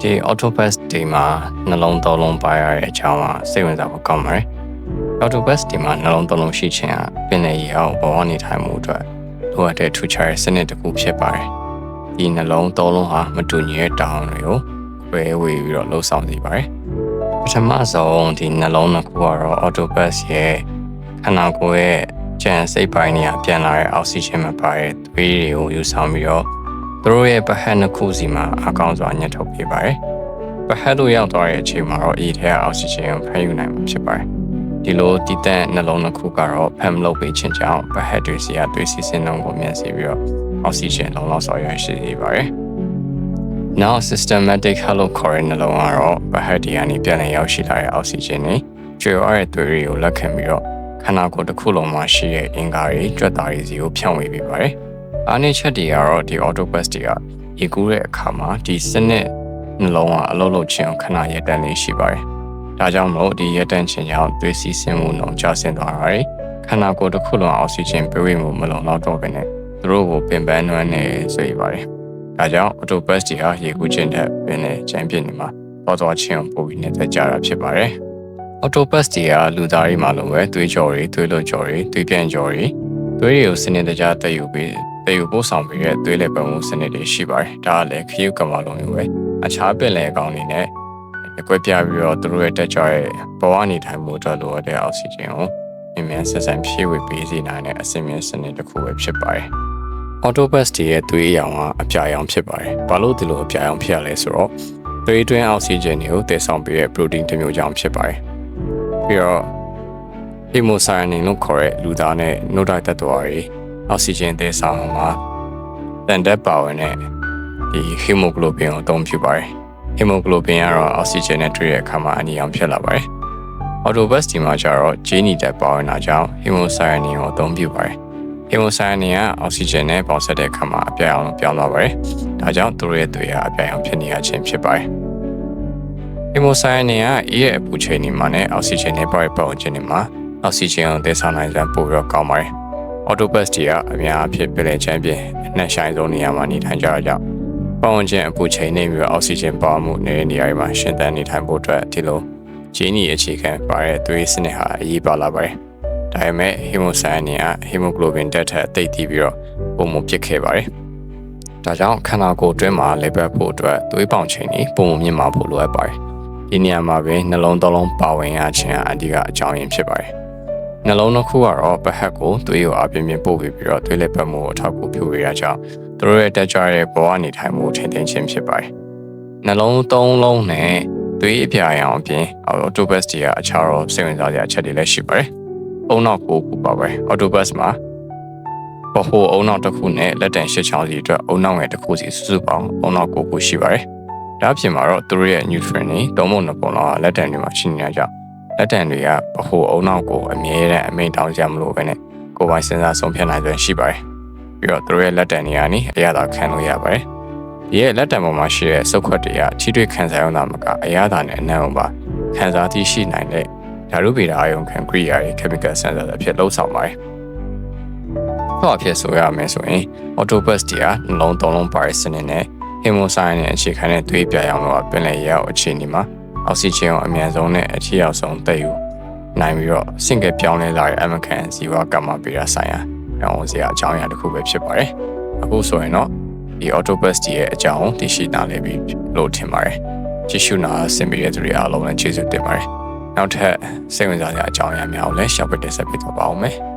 ဒီ autobus ဒီမှာနှလုံးသုံးလုံးပါရတဲ့အကြောင်းကစိတ်ဝင်စားဖို့ကောင်းပါတယ် autobus ဒီမှာနှလုံးသုံးလုံးရှိခြင်းကပင်လယ်ရေအောက်ဘဝနေထိုင်မှုအတွက်လိုအပ်တဲ့ထူးခြားတဲ့စနစ်တစ်ခုဖြစ်ပါတယ်ဒီနှလုံးသုံးလုံးဟာမတူညီတဲ့တောင်းတွေကိုဝဲဝေပြီးတော့လှုပ်ဆောင်နေပါတယ်ပထမဆုံးဒီနှလုံးနှစ်ခုကတော့ autobus ရဲ့ခန္ဓာကိုယ်ရဲ့ကျန်စိတ်ပိုင်းတွေကပြန်လာတဲ့အောက်ဆီဂျင်မပါတဲ့သွေးတွေကိုယူဆောင်ပြီးတော့ သူတို့ရဲ့ပဟက်နှစ်ခုစီမှာအကောင်းစွာညှစ်ထုတ်ပေးပါတယ်။ပဟက်တို့ရောက်သွားတဲ့အချိန်မှာတော့အေးထဲကအောက်ဆီဂျင်ကိုဖမ်းယူနိုင်မှာဖြစ်ပါတယ်။ဒီလိုတည်တဲ့နှလုံးနှစ်ခုကတော့ဖမ်းမလုပ်ပေးခြင်းကြောင့်ပဟက်တွေစီကသွေးစီးဆင်းနှုန်းကိုမြင့်စေပြီးတော့အောက်ဆီဂျင်လုံလောက်စွာရရှိစေပါတယ်။ Now systematic hello ခေါ်တဲ့နှလုံးကတော့ပဟက်တွေကနေပြန်လည်ရောက်ရှိလာတဲ့အောက်ဆီဂျင်တွေကျွေရတဲ့သွေးတွေကိုလက်ခံပြီးတော့ခန္ဓာကိုယ်တစ်ခုလုံးမှာရှိတဲ့အင်္ဂါတွေကြွက်သားတွေစီကိုဖြန့်ဝေပေးပါတယ်။ အားနည်းချက်တွေကတော့ဒီ autobus တွေကရေကူးတဲ့အခါမှာဒီစနစ်နှလုံးကအလုံးလုံးချင်းခဏရပ်တန့်နေရှိပါတယ်။ဒါကြောင့်မို့ဒီရပ်တန့်ခြင်းကြောင့်သွေးစီးဆင်းမှုနှုန်းကျဆင်းသွားပါတယ်။ခန္ဓာကိုယ်တစ်ခုလုံးအောက်ဆီဂျင်ပေးဝေမှုမလုံလောက်တော့ဘဲနဲ့သူတို့ကိုပင်ပန်းနှွမ်းနေဆိုရပါတယ်။ဒါကြောင့် autobus တွေဟာရေကူးခြင်းတဲ့ပင်နဲ့ကျန်းပြစ်နေမှာပေါ်သွားခြင်းပိုပြီးနဲ့သက်ကြတာဖြစ်ပါတယ်။ autobus တွေကလူသားတွေမှာလိုပဲသွေးကြော်တွေသွေးလွန်ကြော်တွေသွေးပြန်ကြော်တွေသွေးတွေကိုစနစ်တကျတည်ယူပြီး တည်ယူပို့ဆောင်ပြီးတဲ့သွေးလက်ပတ်မှုစနစ်တွေရှိပါတယ်ဒါကလည်းခရုကမ္ဘာလုံးမျိုးပဲအခြားပင်လယ်ကောင်တွေနဲ့ကွဲပြားပြီးတော့သူတို့ရဲ့တက်ကြွရဲ့ဘဝနေထိုင်မှုအတွက်လိုအပ်တဲ့အောက်ဆီဂျင်ကိုအမြဲဆက်ဆံဖြည့်ဝေပေးစေနိုင်တဲ့အဆင့်မြင့်စနစ်တစ်ခုပဲဖြစ်ပါတယ် autobus တွေရဲ့သွေးအရောင်ကအပြာရောင်ဖြစ်ပါတယ်ဘာလို့ဒီလိုအပြာရောင်ဖြစ်ရလဲဆိုတော့သွေးတွင်းအောက်ဆီဂျင်တွေကိုတည်ဆောင်ပေးတဲ့ protein တစ်မျိုးကြောင့်ဖြစ်ပါတယ်ပြီးတော့ hemocyanin လို့ခေါ်တဲ့လူသားနဲ့နှုတ်တိုက်သက်တော်တွေ အောက်ဆီဂျင်တည်ဆောင်မှာတန်တက်ပါဝင်တဲ့ဒီ hemoglobin ကိုအသုံးပြုပါတယ် hemoglobin ကတော့အောက်ဆီဂျင်နဲ့တွေ့တဲ့အခါမှာအနီရောင်ဖြစ်လာပါတယ် autobus ဒီမှာကျတော့ gene တက်ပါဝင်တာကြောင့် hemocyanin ကိုအသုံးပြုပါတယ် hemocyanin ကအောက်ဆီဂျင်နဲ့ပေါင်းစပ်တဲ့အခါမှာအပြာရောင်ပြောင်းသွားပါတယ်ဒါကြောင့်သူတို့ရဲ့သွေးကအပြာရောင်ဖြစ်နေရခြင်းဖြစ်ပါတယ် hemocyanin ကအေးရဲ့အပူချိန်တွေမှာနဲ့အောက်ဆီဂျင်နဲ့ပေါက်ပတ်ဝန်းကျင်တွေမှာအောက်ဆီဂျင်ကိုသယ်ဆောင်နိုင်စွမ်းပိုပြီးတော့ကောင်းပါတယ်။ autobus တွေကအများအဖြစ်ပြည်လေချမ်းပြင်အနှက်ဆိုင်ဆုံးနေရာမှာနေထိုင်ကြတာကြောင့်ပတ်ဝန်းကျင်အပူချိန်နေပြီးတော့အောက်ဆီဂျင်ပါမှုနေတဲ့နေရာတွေမှာရှင်သန်နေထိုင်ဖို့အတွက်ဒီလိုဂျင်းနီအခြေခံပါတဲ့သွေးစနစ်ဟာအရေးပါလာပါတယ်။ဒါပေမဲ့ hemocyanin က hemoglobin တက်ထက်တိတ်တီးပြီးတော့ပုံမပစ်ခဲ့ပါတယ်။ဒါကြောင့်ခန္ဓာကိုယ်အတွင်းမှာလေပတ်ဖို့အတွက်သွေးပေါင်ချိန်ကြီးပုံမမြင့်မာဖို့လိုအပ်ပါတယ်။ဒီနေရာမှာပဲနှလုံးသားလုံးပါဝင်ရခြင်းအဓိကအကြောင်းရင်းဖြစ်ပါတယ်။ နှလုံးတစ်ခုကတော့ပဟက်ကိုသွေးကိုအပြင်းပြင်းပို့ပြီးပြီးတော့သွေးလက်ပတ်မှုကိုထောက်ကူပြုရကြောင်းသူတို့ရဲ့တက်ကြွတဲ့ဘဝနေထိုင်မှုထိန်းသိမ်းခြင်းဖြစ်ပါတယ်။နှလုံးသုံးလုံးနဲ့သွေးအပြာရောင်အပြင် autobus တွေကအခြားတော့စိတ်ဝင်စားစရာအချက်တွေလည်းရှိပါတယ်။အုံနောက်ကိုကူပါပါတယ်။ autobus မှာဘဟိုအုံနောက်တစ်ခုနဲ့လက်တန်ရှစ်ချောင်းစီအတွက်အုံနောက်ငယ်တစ်ခုစီစုစုပေါင်းအုံနောက်ကိုကူရှိပါတယ်။ဒါအပြင်မှာတော့သူတို့ရဲ့ nutrient တွေသုံးပုံနှစ်ပုံလောက်လက်တန်တွေမှာရှိနေတာကြောင့် လက်တံတွေကဗဟိုအုံနောက်ကိုအမြဲတမ်းအမိန်တောင်းကြမလို့ပဲနဲ့ကိုယ်ပိုင်စဉ်းစားဆုံးဖြတ်နိုင်စွမ်းရှိပါတယ်။ပြီးတော့သူတို့ရဲ့လက်တံတွေကနေအရသာခံလို့ရပါတယ်။ဒီရဲ့လက်တံပေါ်မှာရှိတဲ့စုပ်ခွက်တွေကထိတွေ့ခံစားရုံသာမကအရသာနဲ့အနံ့အောင်ပါခံစားသိရှိနိုင်တဲ့ဓာတုဗေဒအာယုံခံကရိယာတွေ chemical sensor အဖြစ်လှုပ်ဆောင်ပါတယ်။ဟောအဖြစ်ဆိုရမယ်ဆိုရင် autobus တွေကနှလုံးသုံးလုံးပါတဲ့စနစ်နဲ့ hemocyanin နဲ့အခြေခံတဲ့သွေးပြာရောင်တော့ပင်လယ်ရေအောက်အခြေအနေမှာ အောက်ဆီဂျင်ကိုအမြန်ဆုံးနဲ့အထီရောက်ဆုံးတည်ယူနိုင်ပြီးတော့စင်ကပြောင်းလဲလာတဲ့အမကန်ဇီဝကမ္မဗေဒဆိုင်ရာရောင်းစရာအကြောင်းအရာတစ်ခုပဲဖြစ်ပါတယ်။အခုဆိုရင်တော့ဒီ autobus ကြီးရဲ့အကြောင်းသိရှိနားလည်ပြီးလို့ထင်ပါတယ်။ကြည့်ရှုနာဆင်ပြီးတဲ့သူတွေအားလုံးလည်းကျေးဇူးတင်ပါတယ်။နောက်ထပ်စိတ်ဝင်စားစရာအကြောင်းအရာများကိုလည်းရှောက်ပြတင်ဆက်ပေးတော့ပါအောင်မယ်။